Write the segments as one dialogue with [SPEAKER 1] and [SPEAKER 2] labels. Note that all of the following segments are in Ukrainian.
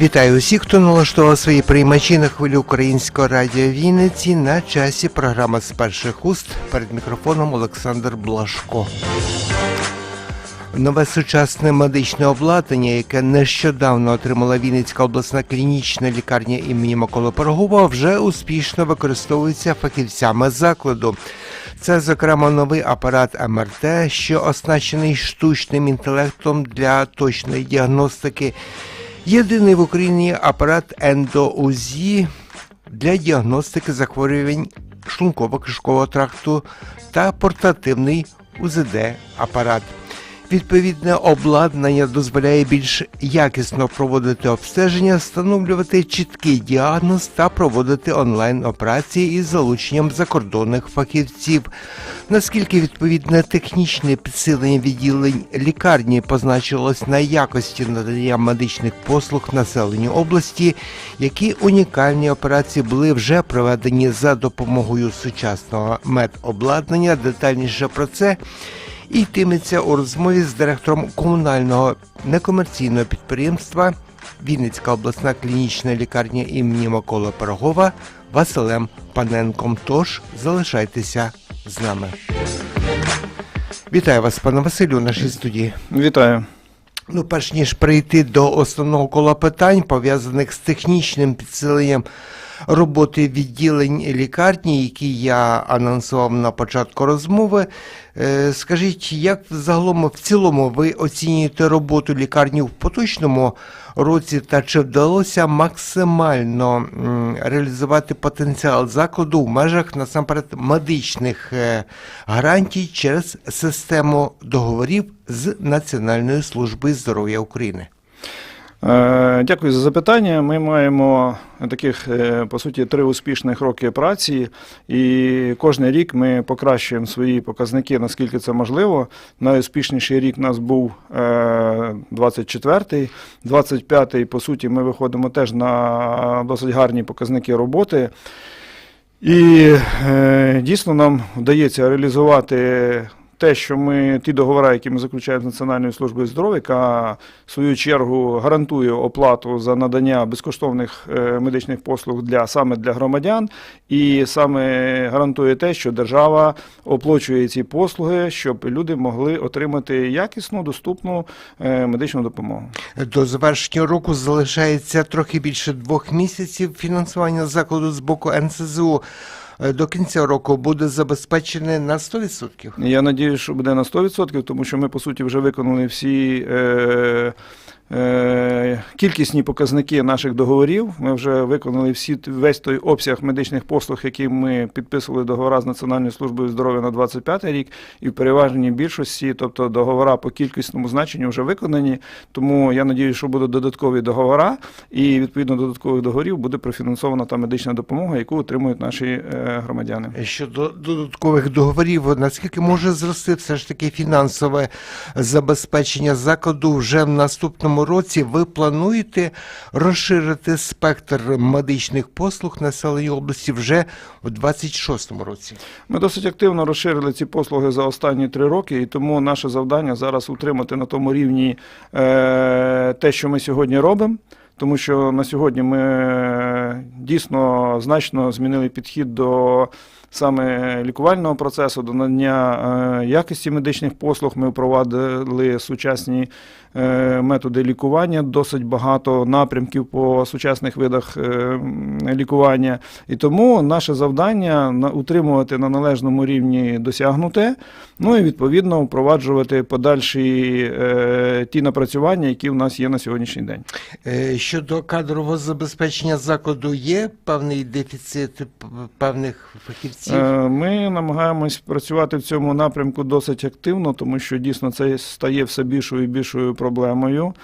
[SPEAKER 1] Вітаю усіх, хто налаштував свої приймачі на хвилю українського радіо Вінниці на часі програма з перших уст перед мікрофоном Олександр Блашко. Нове сучасне медичне обладнання, яке нещодавно отримала Вінницька обласна клінічна лікарня імені Миколи Пирогова, вже успішно використовується фахівцями закладу. Це, зокрема, новий апарат МРТ, що оснащений штучним інтелектом для точної діагностики. Єдиний в Україні апарат ендоузі для діагностики захворювань шлунково-кишкового тракту та портативний УЗД-апарат. Відповідне обладнання дозволяє більш якісно проводити обстеження, встановлювати чіткий діагноз та проводити онлайн-операції із залученням закордонних фахівців. Наскільки відповідне технічне підсилення відділень лікарні позначилось на якості надання медичних послуг населенню області, які унікальні операції були вже проведені за допомогою сучасного медобладнання. Детальніше про це і йтиметься у розмові з директором комунального некомерційного підприємства Вінницька обласна клінічна лікарня імені Миколи Пирогова Василем Паненком. Тож залишайтеся з нами. Вітаю вас, пане Василю, у нашій студії.
[SPEAKER 2] Вітаю.
[SPEAKER 1] Ну, перш ніж прийти до основного кола питань, пов'язаних з технічним підсиленням роботи відділень лікарні, які я анонсував на початку розмови. е, Скажіть, як загалом в цілому ви оцінюєте роботу лікарні в поточному році, та чи вдалося максимально реалізувати потенціал закладу в межах насамперед медичних е, гарантій через систему договорів з Національною службою здоров'я України?
[SPEAKER 2] Е, Дякую за запитання. Ми маємо таких, е, по суті, три успішних роки праці, і кожен рік ми покращуємо свої показники, наскільки це можливо. Найуспішніший рік у нас був е, 24-й. 25-й, по суті, ми виходимо теж на досить гарні показники роботи. І е, дійсно нам вдається реалізувати те, що ми ті договори, які ми заключаємо з Національною службою здоров'я, яка в свою чергу гарантує оплату за надання безкоштовних е, медичних послуг для саме для громадян, і саме гарантує те, що держава оплачує ці послуги, щоб люди могли отримати якісну, доступну е, медичну допомогу.
[SPEAKER 1] До завершення року залишається трохи більше двох місяців фінансування закладу з боку НСЗУ. Е, До кінця року буде забезпечене на 100%.
[SPEAKER 2] Я надію, що буде на 100%, тому що ми, по суті, вже виконали всі е, кількісні показники наших договорів. Ми вже виконали всі весь той обсяг медичних послуг, які ми підписували договора з Національною службою здоров'я на 25 рік, і в переважній більшості, тобто договора по кількісному значенню вже виконані. Тому я надію, що будуть додаткові договора, і відповідно до додаткових договорів буде профінансована та медична допомога, яку отримують наші е, громадяни.
[SPEAKER 1] Щодо додаткових договорів, наскільки може зрости все ж таки фінансове забезпечення закладу вже в наступному році? Ви плануєте розширити спектр медичних послуг населення області вже у 26-му році?
[SPEAKER 2] Ми досить активно розширили ці послуги за останні три роки, і тому наше завдання зараз утримати на тому рівні е, те, що ми сьогодні робимо. Тому що на сьогодні ми е, дійсно значно змінили підхід до саме лікувального процесу, до надання е, якості медичних послуг. Ми впровадили сучасні е, методи лікування, досить багато напрямків по сучасних видах лікування. І тому наше завдання утримувати на належному рівні досягнуте, ну і відповідно впроваджувати подальші ті напрацювання, які в нас є на сьогоднішній день.
[SPEAKER 1] Щодо кадрового забезпечення закладу є певний дефіцит певних фахівців?
[SPEAKER 2] Е, Ми намагаємось працювати в цьому напрямку досить активно, тому що дійсно це стає все більшою і більшою проблемою.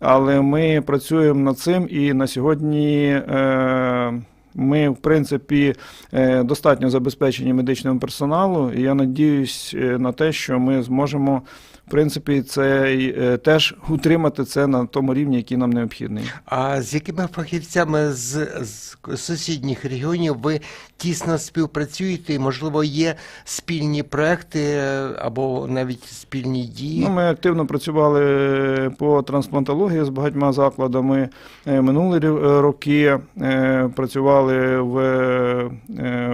[SPEAKER 2] Але ми працюємо над цим і на сьогодні. е, Ми, в принципі, е, достатньо забезпечені медичним персоналу, і я надіюсь на те, що ми зможемо принципі, це е, теж утримати це на тому рівні, який нам необхідний.
[SPEAKER 1] А з якими фахівцями з, з сусідніх регіонів ви тісно співпрацюєте? І, можливо, є спільні проекти е, або навіть спільні дії?
[SPEAKER 2] Ну, ми активно працювали по трансплантології з багатьма закладами. Е, Минулі е, роки е, працювали в, е,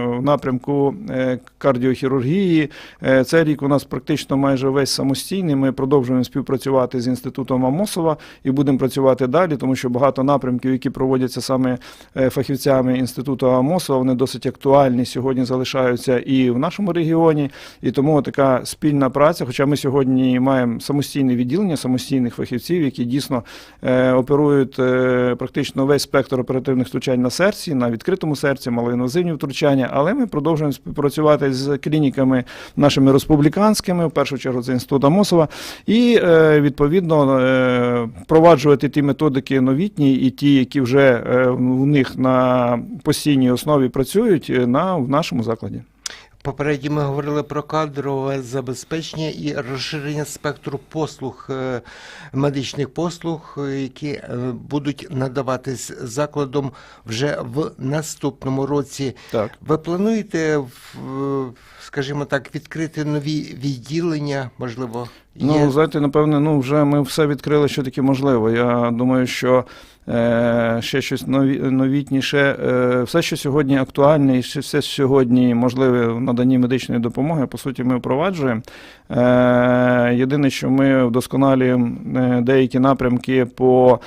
[SPEAKER 2] в напрямку е, кардіохірургії. Е, Цей рік у нас практично майже весь самостійний. Ми продовжуємо співпрацювати з інститутом Амосова і будемо працювати далі, тому що багато напрямків, які проводяться саме е, фахівцями інституту Амосова, вони досить актуальні сьогодні залишаються і в нашому регіоні. І тому така спільна праця. Хоча ми сьогодні маємо самостійне відділення самостійних фахівців, які дійсно е, оперують е, практично весь спектр оперативних втручань на серці, на відкритому серці, малоінвазивні втручання. Але ми продовжуємо співпрацювати з клініками нашими республіканськими, в першу чергу це інститут Амосова, і е, відповідно е, впроваджувати ті методики новітні і ті, які вже е, у них на постійній основі працюють на в нашому закладі.
[SPEAKER 1] Попередньо ми говорили про кадрове забезпечення і розширення спектру послуг, медичних послуг, які будуть надаватись закладом вже в наступному році.
[SPEAKER 2] Так.
[SPEAKER 1] Ви плануєте, в- скажімо так, відкрити нові відділення? Можливо, є?
[SPEAKER 2] Ну, знаєте, напевне, ну вже ми все відкрили, що таке можливо. Я думаю, що е, ще щось нові, новітніше, е, все, що сьогодні актуальне, і все що сьогодні можливе в наданні медичної допомоги, по суті, ми впроваджуємо. Е, єдине, що ми вдосконалюємо е, деякі напрямки по.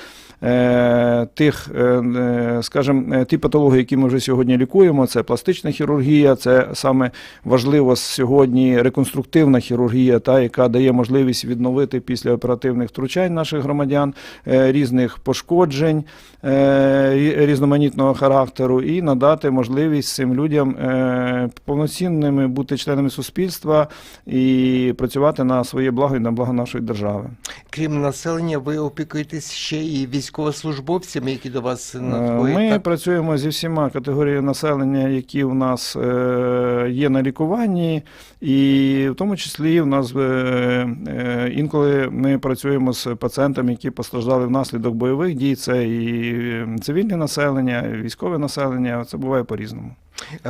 [SPEAKER 2] е, Тих, е, скажімо, ті патології, які ми вже сьогодні лікуємо, це пластична хірургія, це саме важливо сьогодні реконструктивна хірургія, та яка дає можливість відновити після оперативних втручань наших громадян е, різних пошкоджень е, різноманітного характеру, і надати можливість цим людям е, повноцінними бути членами суспільства і працювати на своє благо і на благо нашої держави.
[SPEAKER 1] Крім населення, ви опікуєтесь ще і військовослужбовцями, які до вас надходять?
[SPEAKER 2] Ми
[SPEAKER 1] так?
[SPEAKER 2] працюємо зі всіма категоріями населення, які у нас є на лікуванні, і в тому числі в нас е, е, інколи ми працюємо з пацієнтами, які постраждали внаслідок бойових дій. Це і цивільне населення, і військове населення. Це буває по-різному.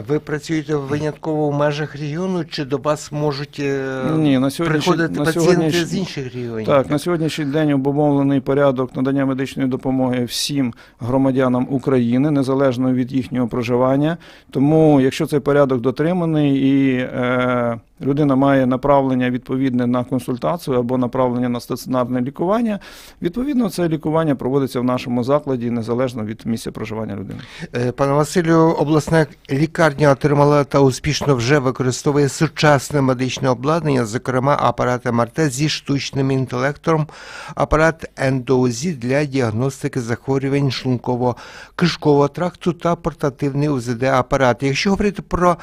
[SPEAKER 1] Ви працюєте винятково в межах регіону, чи до вас можуть е,
[SPEAKER 2] Ні, на
[SPEAKER 1] приходити
[SPEAKER 2] на
[SPEAKER 1] пацієнти з інших регіонів?
[SPEAKER 2] Так, на сьогоднішній день обумовлений порядок надання медичної допомоги всім громадянам України, незалежно від їхнього проживання. Тому, якщо цей порядок дотриманий і е, людина має направлення відповідне на консультацію або направлення на стаціонарне лікування, відповідно це лікування проводиться в нашому закладі незалежно від місця проживання людини.
[SPEAKER 1] Е, Пане Василю, обласна лікарня отримала та успішно вже використовує сучасне медичне обладнання, зокрема апарат МРТ зі штучним інтелектом, апарат ендоузі для діагностики захворювань шлунково-кишкового тракту та портативний УЗД-апарат. Якщо говорити про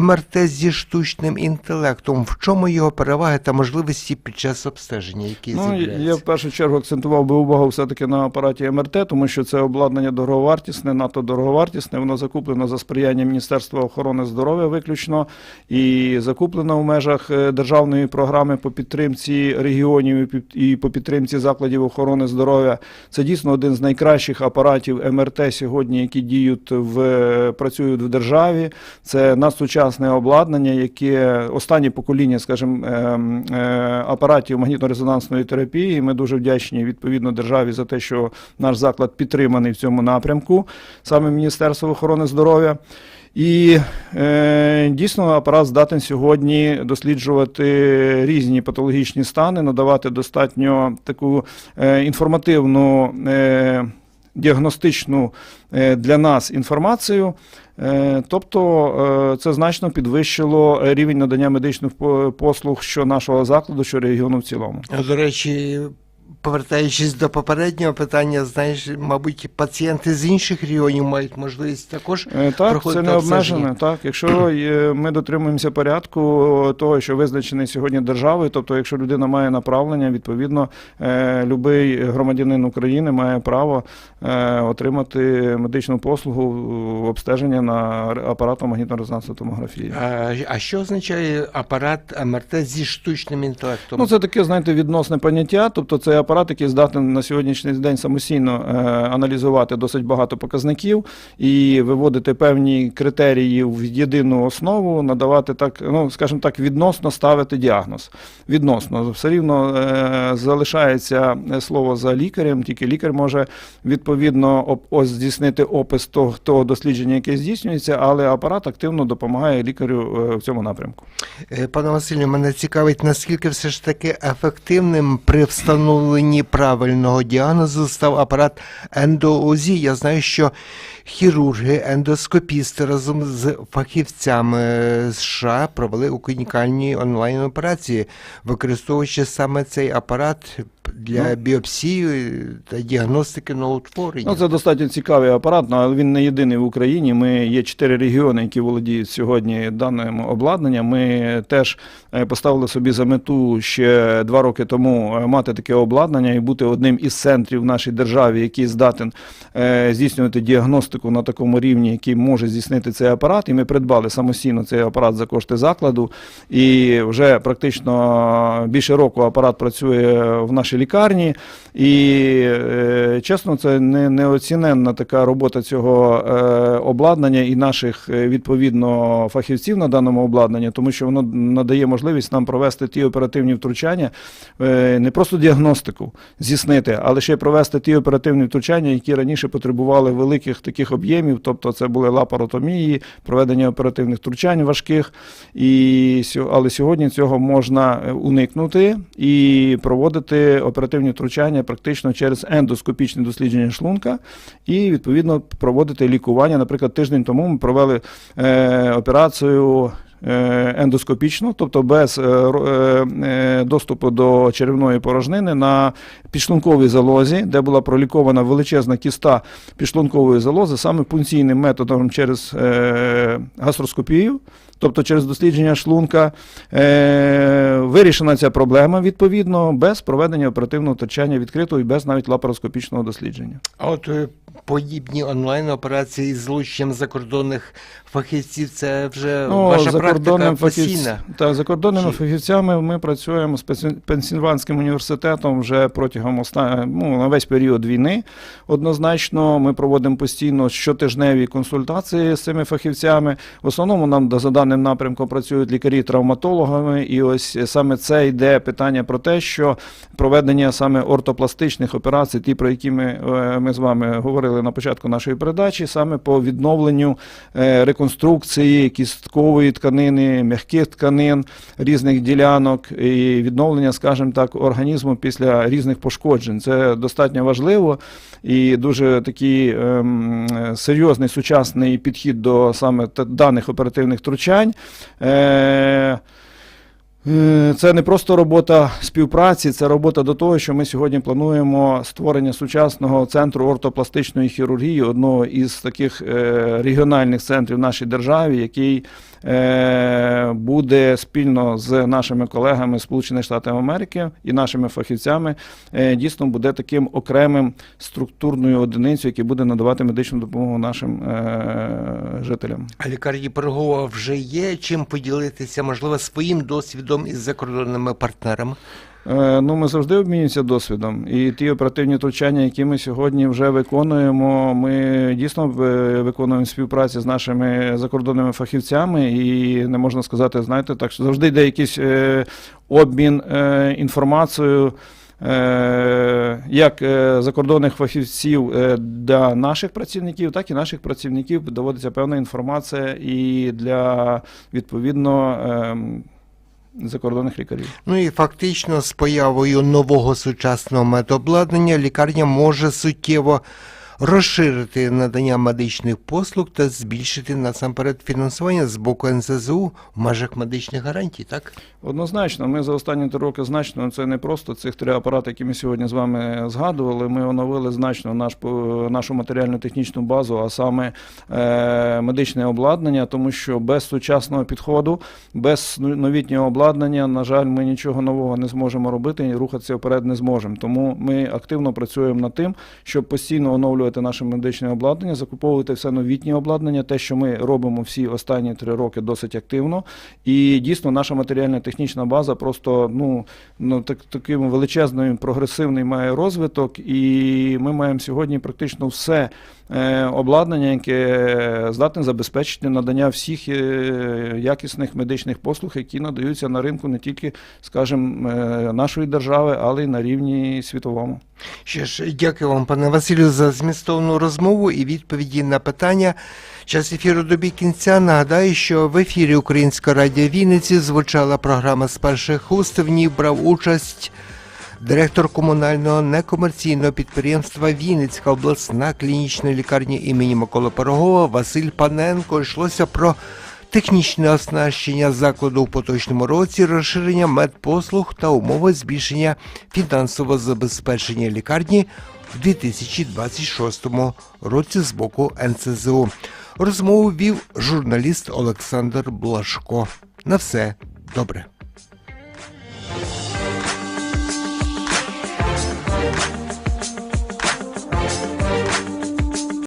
[SPEAKER 1] МРТ зі штучним інтелектом, в чому його переваги та можливості під час обстеження, які
[SPEAKER 2] Ну,
[SPEAKER 1] з'являються?
[SPEAKER 2] я в першу чергу акцентував би увагу все-таки на апараті МРТ, тому що це обладнання дороговартісне, надто дороговартісне. Воно закуплено за сприяння Міністерства охорони здоров'я виключно і закуплено в межах е, державної програми по підтримці регіонів і по підтримці закладів охорони здоров'я. Це дійсно один з найкращих апаратів МРТ сьогодні, які діють в працюють в державі. Це надсучасне обладнання, яке останнє покоління, скажімо, ем, е, апаратів магнітно-резонансної терапії. Ми дуже вдячні відповідно державі за те, що наш заклад підтриманий в цьому напрямку, саме Міністерство охорони здоров'я. І е, дійсно апарат здатен сьогодні досліджувати різні патологічні стани, надавати достатньо таку е, інформативну. Е, Діагностичну е, для нас інформацію, Е, тобто е, це значно підвищило рівень надання медичних послуг що нашого закладу, що регіону в цілому.
[SPEAKER 1] До речі, Повертаючись до попереднього питання, знаєш, мабуть, пацієнти з інших регіонів мають можливість також
[SPEAKER 2] Е, Так, це не обмежено. Так, якщо е, ми дотримуємося порядку того, що визначений сьогодні державою, тобто, якщо людина має направлення, відповідно, е, будь-який громадянин України має право е, отримати медичну послугу обстеження на апаратом магнітно-резонансної томографії.
[SPEAKER 1] А, а що означає апарат МРТ зі штучним інтелектом?
[SPEAKER 2] Ну, це таке, знаєте, відносне поняття. Тобто, це апарат, який здатен на сьогоднішній день самостійно е, аналізувати досить багато показників і виводити певні критерії в єдину основу, надавати так, ну скажімо так, відносно ставити діагноз. Відносно все рівно е, залишається слово за лікарем, тільки лікар може відповідно ось здійснити опис того, того дослідження, яке здійснюється, але апарат активно допомагає лікарю е, в цьому напрямку.
[SPEAKER 1] Пане Василю, мене цікавить, наскільки все ж таки ефективним при встановленні правильного діагнозу став апарат ендоузі. Я знаю, що хірурги, ендоскопісти разом з фахівцями США провели унікальні онлайн-операції, використовуючи саме цей апарат для
[SPEAKER 2] Ну.
[SPEAKER 1] біопсії та діагностики новоутворення.
[SPEAKER 2] Ну, це достатньо цікавий апарат, ну, але він не єдиний в Україні. Ми є чотири регіони, які володіють сьогодні даним обладнанням. Ми теж е, поставили собі за мету ще два роки тому е, мати таке обладнання і бути одним із центрів в нашій державі, який здатен е, здійснювати діагностику на такому рівні, який може здійснити цей апарат. І ми придбали самостійно цей апарат за кошти закладу. І вже практично більше року апарат працює в нашій лікарні. І е, чесно, це не, неоціненна така робота цього е, обладнання і наших е, відповідно фахівців на даному обладнанні, тому що воно надає можливість нам провести ті оперативні втручання, не просто діагностику здійснити, але ще й провести ті оперативні втручання, які раніше потребували великих таких об'ємів, тобто це були лапаротомії, проведення оперативних втручань важких. І, але сьогодні цього можна уникнути і проводити оперативні втручання практично через ендоскопічне дослідження шлунка і відповідно проводити лікування. Наприклад, тиждень тому ми провели е, операцію. е, Ендоскопічно, тобто без е, е, доступу до черевної порожнини на підшлунковій залозі, де була пролікована величезна кіста підшлункової залози, саме пункційним методом через гастроскопію, тобто через дослідження шлунка. Е, вирішена ця проблема відповідно без проведення оперативного втручання відкритого і без навіть лапароскопічного дослідження.
[SPEAKER 1] А от е, подібні онлайн-операції з залученням закордонних фахівців, це вже ваша практика постійна.
[SPEAKER 2] та, закордонними
[SPEAKER 1] Чи-
[SPEAKER 2] фахівцями ми працюємо з Пенсільванським університетом вже протягом оста... ну, на весь період війни. Однозначно, ми проводимо постійно щотижневі консультації з цими фахівцями. В основному нам за даним напрямком працюють лікарі-травматологами, і ось саме це йде питання про те, що проведення саме ортопластичних операцій, ті, про які ми, е, ми з вами говорили на початку нашої передачі, саме по відновленню е, реконструкції кісткової тканини, м'яких тканин, різних ділянок і відновлення, скажімо так, організму після різних пошкоджень. Це достатньо важливо і дуже такий ем, е, серйозний сучасний підхід до саме даних оперативних втручань. Е, Е, Це не просто робота співпраці, це робота до того, що ми сьогодні плануємо створення сучасного центру ортопластичної хірургії, одного із таких е, регіональних центрів в нашій державі, який буде спільно з нашими колегами Сполучених Штатів Америки і нашими фахівцями, е, дійсно буде таким окремим структурною одиницею, яка буде надавати медичну допомогу нашим е, жителям.
[SPEAKER 1] А лікарні Пирогова вже є чим поділитися, можливо, своїм досвідом із закордонними партнерами.
[SPEAKER 2] Е, Ну, ми завжди обмінюємося досвідом. І ті оперативні втручання, які ми сьогодні вже виконуємо, ми дійсно е, виконуємо співпраці з нашими закордонними фахівцями, і не можна сказати, знаєте, так що завжди йде якийсь е, обмін інформацією. Як закордонних фахівців для наших працівників, так і наших працівників доводиться певна інформація і для відповідно ем, закордонних лікарів.
[SPEAKER 1] Ну і фактично з появою нового сучасного медобладнання лікарня може суттєво розширити надання медичних послуг та збільшити насамперед фінансування з боку НСЗУ в межах медичних гарантій, так?
[SPEAKER 2] Однозначно, ми за останні три роки значно це не просто цих три апарати, які ми сьогодні з вами згадували. Ми оновили значно наш нашу матеріально-технічну базу, а саме е, медичне обладнання, тому що без сучасного підходу, без новітнього обладнання, на жаль, ми нічого нового не зможемо робити і рухатися вперед не зможемо. Тому ми активно працюємо над тим, щоб постійно оновлювати наше медичне обладнання, закуповувати все новітнє обладнання, те, що ми робимо всі останні три роки досить активно. І дійсно наша матеріальна технічна база просто ну, ну так, таким величезним прогресивний має розвиток, і ми маємо сьогодні практично все обладнання, яке здатне забезпечити надання всіх е, якісних медичних послуг, які надаються на ринку не тільки, скажімо, е, нашої держави, але й на рівні світовому.
[SPEAKER 1] Що ж, дякую вам, пане Василю, за змістовну розмову і відповіді на питання. Час ефіру добі кінця. Нагадаю, що в ефірі Українського радіо Вінниці звучала програма з перших уст. В ній брав участь директор комунального некомерційного підприємства Вінницька обласна клінічна лікарня імені Миколи Пирогова Василь Паненко. Йшлося про технічне оснащення закладу у поточному році, розширення медпослуг та умови збільшення фінансового забезпечення лікарні в 2026 році з боку НЦЗУ. Розмову вів журналіст Олександр Блашко. На все добре.